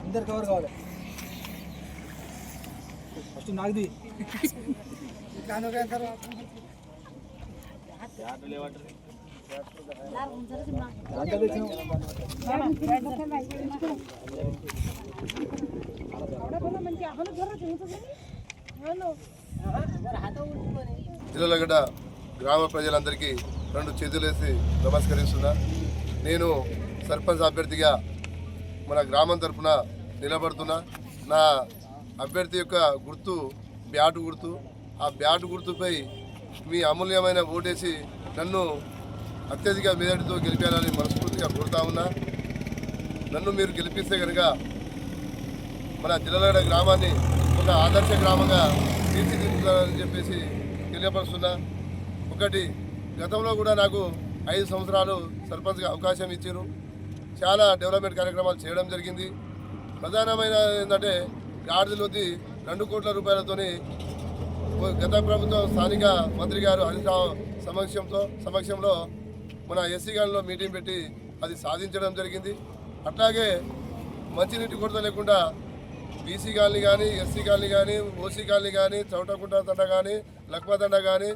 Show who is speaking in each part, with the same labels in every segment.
Speaker 1: అందరు కవర్ కావాలి ఫస్ట్ నాకుది అంత తెచ్చినాం
Speaker 2: ఇళ్ళగడ్డ గ్రామ ప్రజలందరికీ రెండు చేతులేసి నమస్కరిస్తున్నా. నేను సర్పంచ్ అభ్యర్థిగా మన గ్రామం తరఫున నిలబడుతున్నా. నా అభ్యర్థి యొక్క గుర్తు బ్యాటు గుర్తు. ఆ బ్యాటు గుర్తుపై మీ అమూల్యమైన ఓటేసి నన్ను అత్యధిక మెదడితో గెలిపారని మనస్ఫూర్తిగా కోరుతా ఉన్నా. నన్ను మీరు గెలిపిస్తే కనుక మన జిల్లలగడ గ్రామాన్ని ఒక ఆదర్శ గ్రామంగా తీర్చిదిద్దుతారని చెప్పేసి తెలియపరుస్తున్నా. ఒకటి గతంలో కూడా నాకు ఐదు సంవత్సరాలు సర్పంచ్గా అవకాశం ఇచ్చారు. చాలా డెవలప్మెంట్ కార్యక్రమాలు చేయడం జరిగింది. ప్రధానమైన ఏంటంటే గాడిదలొద్ది రెండు కోట్ల రూపాయలతోని గత ప్రభుత్వం స్థానిక మంత్రి గారు హరీష్ సమక్షంతో సమక్షంలో మన ఎస్సీ గారిలో మీటింగ్ పెట్టి అది సాధించడం జరిగింది. అట్లాగే మంచినీటి కొరత లేకుండా బీసీ కాలనీ కానీ ఎస్సీ కాలనీ కానీ ఓసీ కాలనీ కానీ చౌటకుంట తండ కానీ లక్మతండ కానీ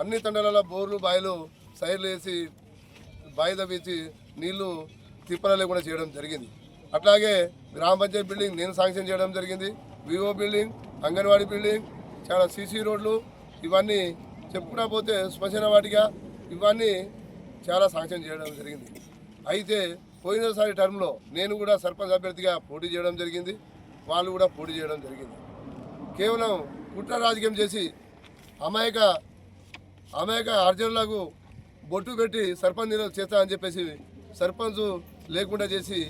Speaker 2: అన్ని తండలలో బోర్లు బాయిలు సైర్లు వేసి బాయి తవ్వించి నీళ్ళు తిప్పల లేకుండా చేయడం జరిగింది. అట్లాగే గ్రామ పంచాయతీ బిల్డింగ్ నేను శాంక్షన్ చేయడం జరిగింది. వివో బిల్డింగ్ అంగన్వాడీ బిల్డింగ్ చాలా సీసీ రోడ్లు ఇవన్నీ చెప్పుకున్నా పోతే శ్మశాన వాటిగా ఇవన్నీ చాలా శాంక్షన్ చేయడం జరిగింది. అయితే పోయినసారి టర్మ్లో నేను కూడా సర్పంచ్ అభ్యర్థిగా పోటీ చేయడం జరిగింది. వాళ్ళు కూడా పోటీ చేయడం జరిగింది. కేవలం కుట్ర రాజకీయం చేసి అమాయక అమాయక అర్జునులకు బొట్టు పెట్టి సర్పంచ్ నిలవ చేస్తా అని చెప్పేసి సర్పంచ్ లేకుండా చేసి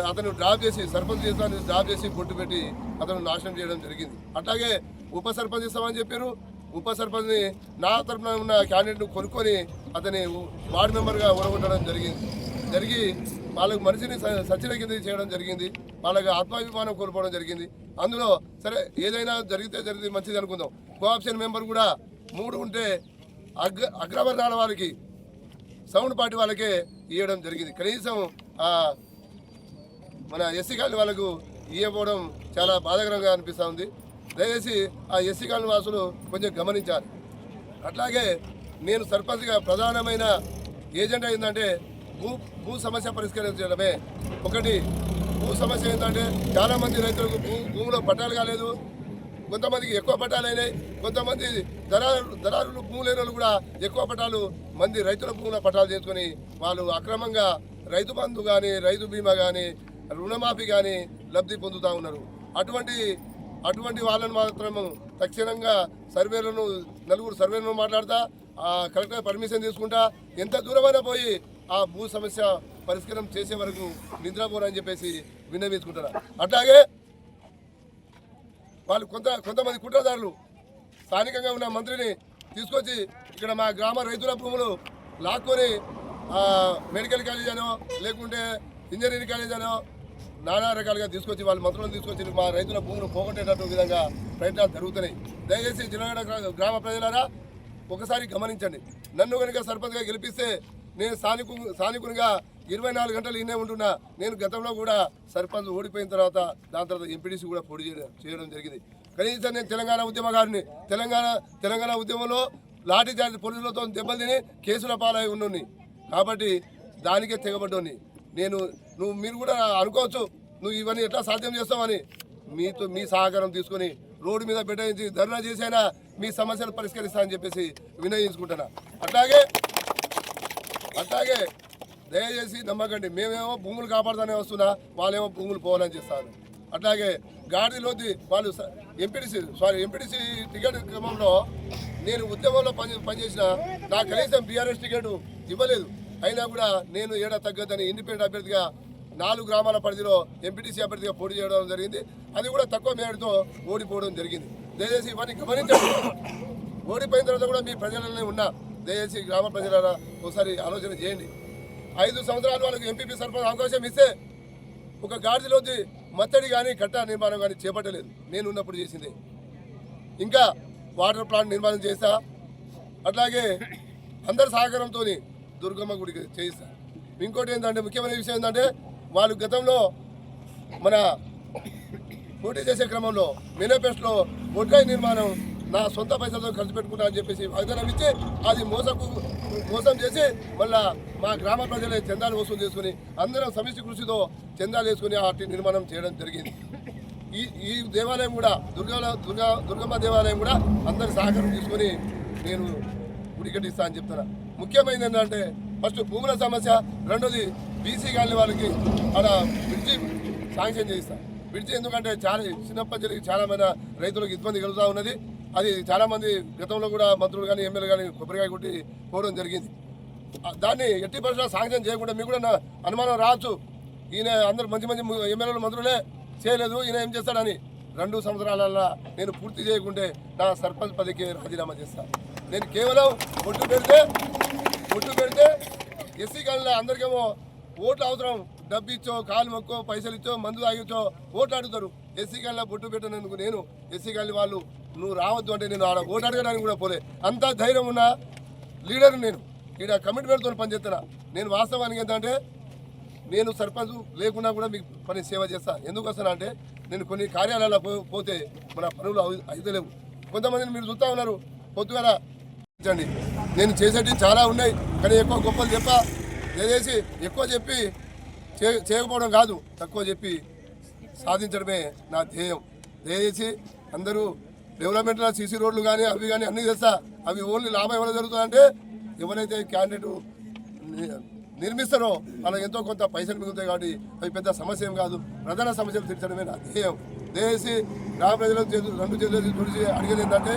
Speaker 2: అతను డ్రాప్ చేసి సర్పంచ్ చేస్తాను డ్రాప్ చేసి బొట్టు పెట్టి అతను నాశనం చేయడం జరిగింది. అట్లాగే ఉప సర్పంచ్ ఇస్తామని చెప్పారు. ఉప సర్పంచ్ని నా తరపున ఉన్న క్యాండిడేట్ను కొనుక్కొని అతని వార్డు మెంబర్గా ఉరగొట్టడం జరిగింది. జరిగి వాళ్ళకు మనిషిని స- సచ్చిన కింద చేయడం జరిగింది. వాళ్ళకి ఆత్మాభిమానం కోల్పోవడం జరిగింది. అందులో సరే ఏదైనా జరిగితే జరిగితే మంచిది అనుకుందాం. కోఆప్షన్ మెంబర్ కూడా మూడు ఉంటే అగ్ర అగ్రవర్ణాల వాళ్ళకి సౌండ్ పార్టీ వాళ్ళకే ఇవ్వడం జరిగింది. కనీసం మన ఎస్సీ కాలనీ వాళ్ళకు ఇవ్వకపోవడం చాలా బాధాకరంగా అనిపిస్తూ ఉంది. దయచేసి ఆ ఎస్సీ కాలనీ వాసులు కొంచెం గమనించాలి. అట్లాగే నేను సర్పంచ్గా ప్రధానమైన ఏజెండా ఏంటంటే భూ భూ సమస్య పరిష్కరించడమే. ఒకటి భూ సమస్య ఏంటంటే చాలామంది రైతులకు భూ భూమిలో పట్టాలు కాలేదు. కొంతమందికి ఎక్కువ పట్టాలు అయినాయి. కొంతమంది దళారు దళారులు భూమి లేని వాళ్ళు కూడా ఎక్కువ పట్టాలు మంది రైతుల భూముల పట్టాలు చేసుకొని వాళ్ళు అక్రమంగా రైతు బంధు కానీ రైతు బీమా కానీ రుణమాఫీ కానీ లబ్ధి పొందుతూ ఉన్నారు. అటువంటి అటువంటి వాళ్ళను మాత్రము తక్షణంగా సర్వేలను నలుగురు సర్వేలను మాట్లాడతా ఆ కలెక్టర్ పర్మిషన్ తీసుకుంటా ఎంత దూరమైనా పోయి ఆ భూ సమస్య పరిష్కారం చేసే వరకు నిద్రపోరని చెప్పేసి విన్నవించుకుంటున్నా అట్లాగే వాళ్ళు కొంత కొంతమంది కుట్రదారులు స్థానికంగా ఉన్న మంత్రిని తీసుకొచ్చి ఇక్కడ మా గ్రామ రైతుల భూములు లాక్కొని మెడికల్ కాలేజ్ అనో లేకుంటే ఇంజనీరింగ్ కాలేజ్ అనో నానా రకాలుగా తీసుకొచ్చి వాళ్ళ మంత్రులను తీసుకొచ్చి మా రైతుల భూములు పోగొట్టేటట్టు విధంగా ప్రయత్నాలు జరుగుతున్నాయి. దయచేసి జిల్లా గ్రామ ప్రజలారా ఒకసారి గమనించండి. నన్ను కనుక సర్పంచ్గా గెలిపిస్తే నేను స్థానికు స్థానికునిగా ఇరవై నాలుగు గంటలు ఇన్నే ఉంటున్నా. నేను గతంలో కూడా సర్పంచ్ ఓడిపోయిన తర్వాత దాని తర్వాత ఎంపీడీసీ కూడా పొడి చేయడం చేయడం జరిగింది. కనీసం నేను తెలంగాణ ఉద్యమకారుని తెలంగాణ తెలంగాణ ఉద్యమంలో లాఠీ చార్జ్ పోలీసులతో దెబ్బలు తిని కేసుల పాలై ఉన్నోని కాబట్టి దానికే తెగబడ్డోని నేను నువ్వు మీరు కూడా అనుకోవచ్చు నువ్వు ఇవన్నీ ఎట్లా సాధ్యం చేస్తావని. మీతో మీ సహకారం తీసుకొని రోడ్డు మీద పెట్టించి ధర్నా చేసైనా మీ సమస్యలు పరిష్కరిస్తానని చెప్పేసి వినయించుకుంటున్నా. అట్లాగే అట్లాగే దయచేసి నమ్మకండి మేమేమో భూములు కాపాడుతానే వస్తున్నా వాళ్ళేమో భూములు పోవాలని చేస్తారు. అట్లాగే గాడిలోది వాళ్ళు ఎంపీటీసీ సారీ ఎంపీటీసీ టికెట్ క్రమంలో నేను ఉద్యమంలో పని పనిచేసిన నాకు కనీసం బీఆర్ఎస్ టికెట్ ఇవ్వలేదు. అయినా కూడా నేను ఏడా తగ్గదని ఇండిపెండెంట్ అభ్యర్థిగా నాలుగు గ్రామాల పరిధిలో ఎంపీటీసీ అభ్యర్థిగా పోటీ చేయడం జరిగింది. అది కూడా తక్కువ మేరతో ఓడిపోవడం జరిగింది. దయచేసి ఇవన్నీ గమనించండి. ఓడిపోయిన తర్వాత కూడా మీ ప్రజలనే ఉన్నా దయచేసి గ్రామ ప్రజల ఒకసారి ఆలోచన చేయండి. ఐదు సంవత్సరాలు వాళ్ళకి ఎంపీపీ సర్పంచ్ అవకాశం ఇస్తే ఒక గాడిదలోది మత్తడి కానీ కట్ట నిర్మాణం కానీ చేపట్టలేదు. నేను ఉన్నప్పుడు చేసింది. ఇంకా వాటర్ ప్లాంట్ నిర్మాణం చేస్తా. అట్లాగే అందరి సహకారంతో దుర్గమ్మ గుడికి చేయిస్తారు. ఇంకోటి ఏంటంటే ముఖ్యమైన విషయం ఏంటంటే వాళ్ళు గతంలో మన పోటీ చేసే క్రమంలో మేనిఫెస్టోలో బొడ్రాయి నిర్మాణం నా సొంత పైసలతో ఖర్చు పెట్టుకుంటా అని చెప్పేసి వాగ్దానం ఇచ్చి అది మోసకు మోసం చేసి మళ్ళా మా గ్రామ ప్రజలే చందాలు వసూలు చేసుకుని అందరం సమిష్టి కృషితో చందాలు వేసుకుని ఆటి నిర్మాణం చేయడం జరిగింది. ఈ ఈ దేవాలయం కూడా దుర్గా దుర్గా దుర్గమ్మ దేవాలయం కూడా అందరి సహకారం తీసుకొని నేను గుడి కట్టిస్తా అని చెప్తాను ముఖ్యమైనది ఏంటంటే ఫస్ట్ భూముల సమస్య రెండోది బీసీ గాలి వాళ్ళకి అక్కడ బ్రిడ్జి శాంక్షన్ చేయిస్తా బ్రిడ్జి ఎందుకంటే చాలా చిన్నప్పటి జరిగి చాలామంది రైతులకు ఇబ్బంది కలుగుతూ ఉన్నది. అది చాలామంది గతంలో కూడా మంత్రులు కానీ ఎమ్మెల్యే కానీ కొబ్బరికాయ కొట్టి పోవడం జరిగింది. దాన్ని ఎట్టి పరిస్థితుల్లో శాంక్షన్ చేయకుండా మీకు కూడా నా అనుమానం రావచ్చు. ఈయన అందరు మంచి మంచి ఎమ్మెల్యేలు మంత్రులే చేయలేదు. ఈయన ఏం చేస్తాడని రెండు సంవత్సరాలల్లో నేను పూర్తి చేయకుంటే నా సర్పంచ్ పదవికి రాజీనామా చేస్తాను నేను కేవలం ఒట్టు పెడితే ఒట్టు పెడితే ఎస్సీ కళ్ళ అందరికేమో ఓట్లు అవసరం. డబ్బు ఇచ్చో కాలు మొక్కో పైసలు ఇచ్చో మందు తాగిచ్చో ఓట్లు అడుగుతారు. ఎస్సీ కాలంలో బొట్టు పెట్టినందుకు నేను ఎస్సీ కళ్ళి వాళ్ళు నువ్వు రావద్దు అంటే నేను ఆడ ఓటు అడగడానికి కూడా పోలే. అంత ధైర్యం ఉన్న లీడర్ నేను ఇక్కడ కమిట్మెంట్తో పనిచేస్తున్నా. నేను వాస్తవానికి ఏంటంటే నేను సర్పంచ్ లేకుండా కూడా మీకు పని సేవ చేస్తా. ఎందుకు వస్తాను అంటే నేను కొన్ని కార్యాలయాల్లో పో- పోతే మన పనులు అవు- అయితలేవు. కొంతమందిని మీరు చూస్తూ ఉన్నారు. పొద్దుగల ఇచ్చండి. నేను చేసేటివి చాలా ఉన్నాయి కానీ ఎక్కువ గొప్పలు చెప్ప దయచేసి ఎక్కువ చెప్పి చేయకపోవడం కాదు తక్కువ చెప్పి సాధించడమే నా ధ్యేయం. దయచేసి అందరూ డెవలప్మెంట్లో సీసీ రోడ్లు కానీ అవి కానీ అన్నీ చేస్తా అవి ఓన్లీ లాభం ఎవరు జరుగుతుందంటే ఎవరైతే క్యాండిడేట్ నిర్మిస్తారో వాళ్ళకి ఎంతో కొంత పైసలు మిగులుతాయి కాబట్టి అవి పెద్ద సమస్య ఏం కాదు. ప్రధాన సమస్యలు తీర్చడమే నా ధ్యేయం. దయచేసి గ్రామ ప్రజలకు చేతులు రెండు చేతులు తుడిచి అడిగేది ఏంటంటే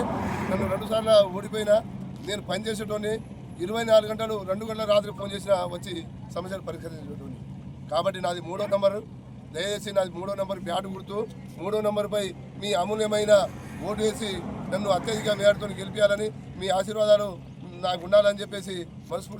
Speaker 2: నన్ను రెండుసార్లు ఓడిపోయినా నేను పనిచేసేటోని ఇరవై నాలుగు గంటలు రెండు గంటల రాత్రి ఫోన్ చేసినా వచ్చి సమస్యలు పరిష్కరించేటోని కాబట్టి నాది మూడో నంబరు. దయచేసి నాది మూడో నంబర్ బ్యాట్ గుర్తు. మూడో నంబర్పై మీ అమూల్యమైన ఓటు వేసి నన్ను అత్యధిక మేరతో గెలిపించాలని మీ ఆశీర్వాదాలు నాకు ఉండాలని చెప్పేసి మనస్ఫూర్తి